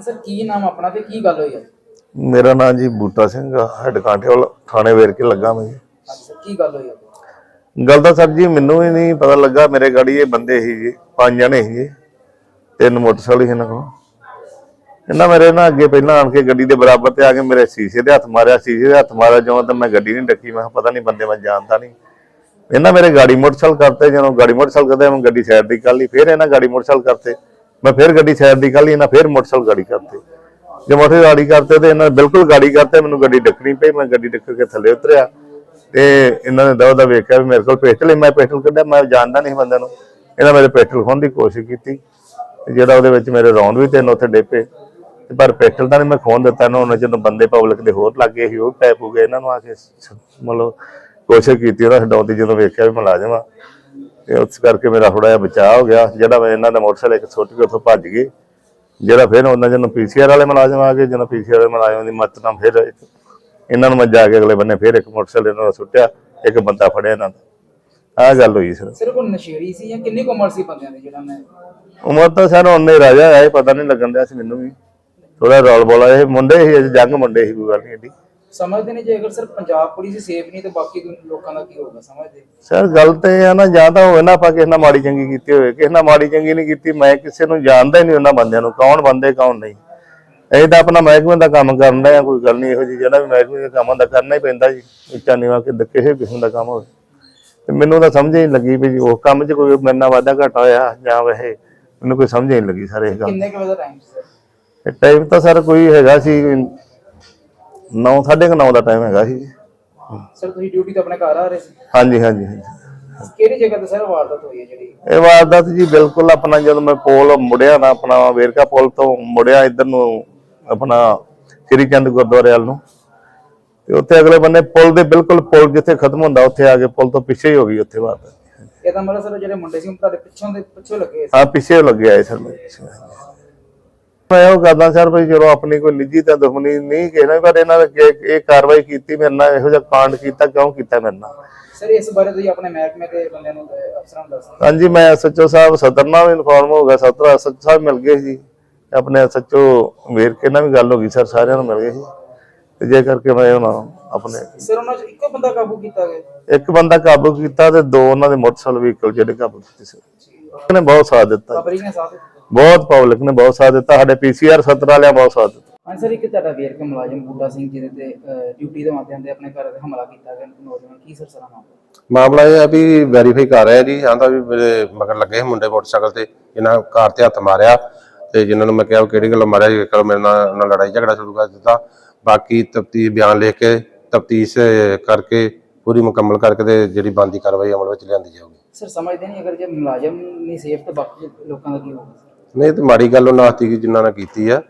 Sir ਕੀ ਨਾਮ ਆਪਣਾ ਤੇ ਕੀ ਗੱਲ ਹੋਈ ਹੈ ਮੇਰਾ ਨਾਮ ਜੀ ਬੂਟਾ ਸਿੰਘ ਆ ਹੈਡ ਕਾਂਟੇਵਾਲ ਥਾਣੇ ਵੇਰ ਕੇ ਲੱਗਾ ਮੈਂ ਜੀ। ਕੀ ਗੱਲ ਹੋਈ ਹੈ ਗੱਲ ਤਾਂ ਸਰ ਜੀ ਮੈਨੂੰ ਵੀ ਨਹੀਂ ਪਤਾ ਲੱਗਾ ਮੇਰੇ ਗਾੜੀ ਇਹ ਬੰਦੇ ਸੀ ਜੀ ਪੰਜ ਜਣੇ ਸੀ ਜੀ ਤਿੰਨ ਮੋਟਰਸਾਈਕਲ ਸੀ ਇਹਨਾਂ ਕੋਲ। ਇਹਨਾਂ ਮੇਰੇ ਨਾਲ ਅੱਗੇ ਪਹਿਲਾਂ ਆਣ ਕੇ ਗੱਡੀ ਦੇ ਬਰਾਬਰ ਤੇ ਆ ਕੇ ਮੇਰੇ ਸ਼ੀਸ਼ੇ ਦੇ ਹੱਥ ਮਾਰਿਆ ਸ਼ੀਸ਼ੇ ਦੇ ਹੱਥ ਮਾਰਿਆ ਜਦੋਂ ਤਾਂ ਮੈਂ ਗੱਡੀ ਨਹੀਂ ਡੱਕੀ ਮੈਂ ਕਿਹਾ ਪਤਾ ਨਹੀਂ ਬੰਦੇ ਮੈਂ ਜਾਣਦਾ ਨਹੀਂ। ਇਹਨਾਂ ਮੇਰੇ ਗਾੜੀ ਮੋਟਰਸਾਈਕਲ ਕਰਤੇ ਜਦੋਂ ਗਾੜੀ ਮੋਟਰਸਾਈਕਲ ਕਰਦੇ ਮੈਂ ਗੱਡੀ ਸਾਈਡ ਦੀ ਕਰ ਲਈ ਫਿਰ ਇਹਨਾਂ ਗਾੜੀ ਮੋਟਰਸਾਈਕਲ ਕਰਤੇ। ਮੈਂ ਫਿਰ ਗੱਡੀ ਸਾਈਡ ਦੀ ਕਰ ਲਈ, ਇਹਨਾਂ ਫਿਰ ਮੋਟਰਸਾਈਕਲ ਗਾੜੀ ਕਰਤੇ। ਜੇ ਮੋਟਰਸਾਈਕਲ ਗਾੜੀ ਕਰਤੇ ਤੇ ਇਹਨਾਂ ਬਿਲਕੁਲ ਗਾੜੀ ਕਰਤੇ, ਮੈਨੂੰ ਗੱਡੀ ਡੱਕਣੀ ਪਈ, ਮੈਂ ਗੱਡੀ ਡੱਕ ਕੇ ਥੱਲੇ ਉਤਰਿਆ ਤੇ ਇਹਨਾਂ ਨੇ ਦਵਾ ਦਾ ਵੇਖਿਆ ਵੀ ਮੇਰੇ ਕੋਲ ਪਿਸਟਲ ਹੈ ਮੈਂ ਪਿਸਟਲ ਕੱਢਿਆ, ਮੈਂ ਜਾਣਦਾ ਨਹੀਂ ਬੰਦੇ ਨੂੰ। ਇਹਨਾਂ ਮੇਰੇ ਪਿਸਟਲ ਖੋਹਣ ਦੀ ਕੋਸ਼ਿਸ਼ ਕੀਤੀ ਤੇ ਜਿਹੜਾ ਉਹਦੇ ਵਿੱਚ ਮੇਰੇ ਰੌਂਦ ਵੀ ਤਿੰਨ ਉੱਥੇ ਡੇਪੇ ਤੇ ਪਰ ਪਿਸਟਲ ਤਾਂ ਨਹੀਂ ਮੈਂ ਖੋਹਣ ਦਿੱਤਾ ਇਹਨਾਂ ਉਹਨਾਂ ਜਦੋਂ ਬੰਦੇ ਪਬਲਿਕ ਦੇ ਹੋਰ ਲੱਗੇ ਸੀ, ਉਹ ਪੈ ਪੂ ਗਏ ਇਹਨਾਂ ਨੂੰ ਆ ਕੇ ਮਤਲਬ ਕੋਸ਼ਿਸ਼ ਕੀਤੀ, ਉਹਨਾਂ ਛਡਾਉਣ ਦੀ ਜਦੋਂ ਵੇਖਿਆ ਵੀ ਮੁਲਾਜ਼ਮ ਆ। ਤੇ ਉਸ ਕਰਕੇ ਮੇਰਾ ਥੋੜਾ ਜਿਹਾ ਬਚਾਅ ਹੋ ਗਿਆ। ਜਿਹੜਾ ਮੈਂ ਇਹਨਾਂ ਦਾ ਮੋਟਰਸਾਈਕਲ ਇੱਕ ਸੁੱਟ ਕੇ ਉੱਥੋਂ ਭੱਜ ਗਏ ਜਿਹੜਾ ਫਿਰ ਉਹਨਾਂ ਜਦੋਂ ਪੀਸੀਆਰ ਵਾਲੇ ਮੁਲਾਜ਼ਮ ਆ ਗਏ ਜਦੋਂ ਪੀਸੀਆਰ ਵਾਲੇ ਮੁਲਾਜ਼ਮ ਦੀ ਮਦਦ ਨਾਲ ਫਿਰ ਇਹਨਾਂ ਨੂੰ ਮੈਂ ਜਾ ਕੇ ਅਗਲੇ ਬੰਨੇ ਫਿਰ ਇੱਕ ਮੋਟਰਸਾਈਕਲ ਇਹਨਾਂ ਦਾ ਸੁੱਟਿਆ ਇੱਕ ਬੰਦਾ ਫੜਿਆ ਇਹਨਾਂ ਦਾ। ਆਹ ਗੱਲ ਹੋਈ ਸਰ। ਸਿਰ ਕੋਲ ਨਸ਼ੇੜੀ ਸੀ ਜਾਂ ਕਿੰਨੀ ਕੁ ਉਮਰ ਸੀ ਬੰਦਿਆਂ ਦੀ ਜਿਹੜਾ ਮੈਂ ਉਮਰ ਤਾਂ ਸਰ ਉਹਨੇ ਰਾਜਾ ਆਇਆ ਪਤਾ ਨਹੀਂ ਲੱਗਣ ਦਿਆ ਸੀ ਮੈਨੂੰ ਵੀ। ਥੋੜਾ ਰੌਲ ਬੋਲਾ ਇਹ ਮੁੰਡੇ ਸੀ ਜੰਗ ਮੁੰਡੇ ਸੀ ਕੋਈ ਗੱਲ ਨਹੀਂ ਏਡੀ। ਸਮਝਦੇ ਨੇ ਜੇ ਅਗਰ ਸਰ ਪੰਜਾਬ ਪੁਲਿਸ ਸੇਫ ਨਹੀਂ ਤੇ ਬਾਕੀ ਲੋਕਾਂ ਦਾ ਕੀ ਹੋਊਗਾ ਸਮਝਦੇ? ਸਰ ਗੱਲ ਤੇ ਇਹ ਆ ਨਾ ਜਾਂ ਤਾਂ ਹੋਵੇ ਨਾ ਆਪਾਂ ਕਿਸੇ ਨਾਲ ਮਾੜੀ ਚੰਗੀ ਕੀਤੀ ਹੋਵੇ ਕਿਸੇ ਨਾਲ ਮਾੜੀ ਚੰਗੀ ਨਹੀਂ ਕੀਤੀ ਮੈਂ ਕਿਸੇ ਨੂੰ ਜਾਣਦਾ ਹੀ ਨਹੀਂ ਉਹਨਾਂ ਬੰਦਿਆਂ ਨੂੰ ਕੌਣ ਬੰਦੇ ਕੌਣ ਨਹੀਂ। ਇਹ ਤਾਂ ਆਪਣਾ ਮਹਿਕਮੇ ਦਾ ਕੰਮ ਕਰਨ ਦਾ ਕੋਈ ਗੱਲ ਨਹੀਂ ਇਹੋ ਜਿਹੀ ਜਿਹੜਾ ਵੀ ਮਹਿਕਮੇ ਦਾ ਕੰਮ ਹੁੰਦਾ ਕਰਨਾ ਹੀ ਪੈਂਦਾ ਜੀ ਉੱਚਾ ਨੀਵਾ ਕਿ ਕਿਸੇ ਕਿਸਮ ਦਾ ਕੰਮ ਹੋਵੇ। ਤੇ ਮੈਨੂੰ ਤਾਂ ਸਮਝ ਹੀ ਨਹੀਂ ਲੱਗੀ ਵੀ ਉਹ ਕੰਮ 'ਚ ਕੋਈ ਮੇਰੇ ਨਾਲ ਵਾਧਾ ਘਾਟਾ ਹੋਇਆ ਜਾਂ ਵੈਸੇ ਮੈਨੂੰ ਕੋਈ ਸਮਝ ਹੀ ਨਹੀਂ ਲੱਗੀ ਸਰ ਇਹ ਗੱਲ ਕਿੰਨੇ ਕੁ ਵਜੇ ਦਾ ਟਾਈਮ ਸੀ ਸਰ? ਟਾਈਮ ਤਾਂ ਸਰ ਕੋਈ ਹੈਗਾ ਸੀ 9 9:30 ਦਾ ਟਾਈਮ ਹੈਗਾ ਸੀ। ਸਰ ਤੁਸੀਂ ਡਿਊਟੀ ਤੋਂ ਆਪਣੇ ਘਰ ਆ ਰਹੇ ਸੀ? ਹਾਂਜੀ ਹਾਂਜੀ ਹਾਂਜੀ। ਕਿਹੜੀ ਜਗ੍ਹਾ ਤੇ ਸਰ ਵਾਰਦਾਤ ਹੋਈ ਹੈ ਜਿਹੜੀ? ਇਹ ਵਾਰਦਾਤ ਜੀ ਬਿਲਕੁਲ ਆਪਣਾ ਜਦੋਂ ਮੈਂ ਪੋਲ ਮੁੜਿਆ ਨਾ ਆਪਣਾ ਵੇਰਕਾ ਪੁਲ ਤੋਂ ਮੁੜਿਆ ਇੱਧਰ ਨੂੰ ਆਪਣਾ ਸ੍ਰੀ ਚੰਦ ਗੁਰਦੁਆਰੇ ਵੱਲ ਨੂੰ। ਤੇ ਉੱਥੇ ਅਗਲੇ ਬੰਨੇ ਪੁਲ ਦੇ ਬਿਲਕੁਲ ਪੁਲ ਜਿੱਥੇ ਖਤਮ ਹੁੰਦਾ ਉੱਥੇ ਆ ਕੇ ਪੁਲ ਤੋਂ ਪਿੱਛੇ ਹੀ ਹੋ ਗਈ ਉੱਥੇ ਵਾਰਦਾਤ। ਇਹਦਾ ਮਤਲਬ ਸਰ ਜਿਹੜੇ ਮੁੰਡੇ ਸੀ ਉਹ ਤੁਹਾਡੇ ਪਿੱਛੋਂ ਦੇ ਪਿੱਛੋਂ ਲੱਗੇ ਸੀ? ਹਾਂ ਪਿੱਛੇ ਲੱਗਿਆ ਇਹ ਸਰ ਪਿੱਛੇ। ਮੈਂ ਉਹ ਕਰਦਾ ਸਰ ਵੀ ਚਲੋ ਆਪਣੀ ਕੋਈ ਨਿੱਜੀ ਤਾਂ ਦੁਸ਼ਮਣੀ ਨਹੀਂ ਕਹਿਣਾ ਪਰ ਇਹਨਾਂ ਨੇ ਇਹ ਕਾਰਵਾਈ ਕੀਤੀ ਮੇਰੇ ਨਾਲ ਇਹੋ ਜਿਹਾ ਕਾਂਡ ਕੀਤਾ ਕਿਉਂ ਕੀਤਾ ਮੇਰੇ ਨਾਲ? ਸਰ ਇਸ ਬਾਰੇ ਤੁਸੀਂ ਆਪਣੇ ਮਹਿਕਮੇ ਦੇ ਬੰਦਿਆਂ ਨੂੰ ਅਫਸਰਾਂ ਨੂੰ ਦੱਸੋ। ਹਾਂਜੀ ਮੈਂ ਐਸਐਚਓ ਸਾਹਿਬ ਸਦਰ ਨਾਲ ਵੀ ਇਨਫੋਰਮ ਹੋ ਗਿਆ ਸਦਰ ਐਸਐਚਓ ਸਾਹਿਬ ਮਿਲ ਗਏ ਸੀ। ਆਪਣੇ ਐਸਐਚਓ ਵੇਰਕੇ ਨਾਲ ਵੀ ਗੱਲ ਹੋ ਗਈ ਸਰ ਸਾਰਿਆਂ ਨੂੰ ਮਿਲ ਗਏ ਸੀ। ਤੇ ਜੇ ਕਰਕੇ ਮੈਂ ਉਹਨਾਂ ਆਪਣੇ ਸਰ ਉਹਨਾਂ ਚ ਇੱਕੋ ਬੰਦਾ ਕਾਬੂ ਕੀਤਾ ਗਿਆ? ਇੱਕ ਬੰਦਾ ਕਾਬੂ ਕੀਤਾ ਤੇ ਦੋ ਉਹਨਾਂ ਦੇ ਮੋਟਰਸਾਈਕਲ ਵਹੀਕਲ ਜਿਹੜੇ ਕਾਬੂ ਕੀਤੇ ਸੀ। ਉਹਨੇ ਬਹੁਤ ਸਾਥ ਦਿੱਤਾ। ਨੇ ਸਾਥ ਦਿੱਤਾ। ਬਹੁਤ ਪਬਲਿਕ ਨੇ ਬਹੁਤ ਸਾਥ ਦਿੱਤਾ ਸਾਡੇ ਪੀਸੀਆਰ ਸਦਰ ਵਾਲਿਆਂ ਬਹੁਤ ਸਾਥ ਦਿੱਤਾ। ਹਾਂ ਸਰ ਇੱਕ ਤੁਹਾਡਾ ਵੇਰਕ ਮੁਲਾਜ਼ਮ ਬੂਟਾ ਸਿੰਘ ਜਿਹਦੇ ਤੇ ਡਿਊਟੀ ਦੇ ਮਾਧਿਅਮ ਤੇ ਆਪਣੇ ਘਰ ਤੇ ਹਮਲਾ ਕੀਤਾ ਗਿਆ ਨੌਜਵਾਨ ਕੀ ਸਰ ਸਰਾ ਮਾਮਲਾ ਮਾਮਲਾ ਇਹ ਹੈ ਵੀ ਵੈਰੀਫਾਈ ਕਰ ਰਿਹਾ ਜੀ ਆਂਦਾ ਵੀ ਮੇਰੇ ਮਗਰ ਲੱਗੇ ਮੁੰਡੇ ਮੋਟਰਸਾਈਕਲ ਤੇ ਇਹਨਾਂ ਕਾਰ ਤੇ ਹੱਥ ਮਾਰਿਆ ਤੇ ਜਿਨ੍ਹਾਂ ਨੂੰ ਮੈਂ ਕਿਹਾ ਕਿਹੜੀ ਗੱਲ ਮਾਰਿਆ ਜੀ ਕੱਲ ਮੇਰੇ ਨਾਲ ਉਹਨਾਂ ਲੜਾਈ ਝਗੜਾ ਸ਼ੁਰੂ ਕਰ ਦਿੱਤਾ। ਬਾਕੀ ਤਫਤੀਸ਼ ਬਿਆਨ ਲਿਖ ਕੇ ਤਫਤੀਸ਼ ਕਰਕੇ ਪੂਰੀ ਮੁਕੰਮਲ ਕਰਕੇ ਤੇ ਜਿਹੜੀ ਬੰਦੀ ਕਾਰਵਾਈ ਅਮਲ ਵਿੱਚ ਲਿਆਂਦੀ ਜਾਊਗੀ। ਸਰ ਸਮਝਦੇ ਨਹੀਂ ਅਗਰ ਜੇ ਮੁਲਾਜ਼ਮ ਨਹੀਂ ਸੇਫ ਤੇ ਬਾਕੀ ਲੋਕਾਂ ਦਾ ਕੀ ਹੋਊਗਾ? ਨਹੀਂ ਤੇ ਮਾੜੀ ਗੱਲ ਉਹਨਾਂ ਹੱਥੀ ਜਿਨ੍ਹਾਂ ਨੇ ਕੀਤੀ ਆ।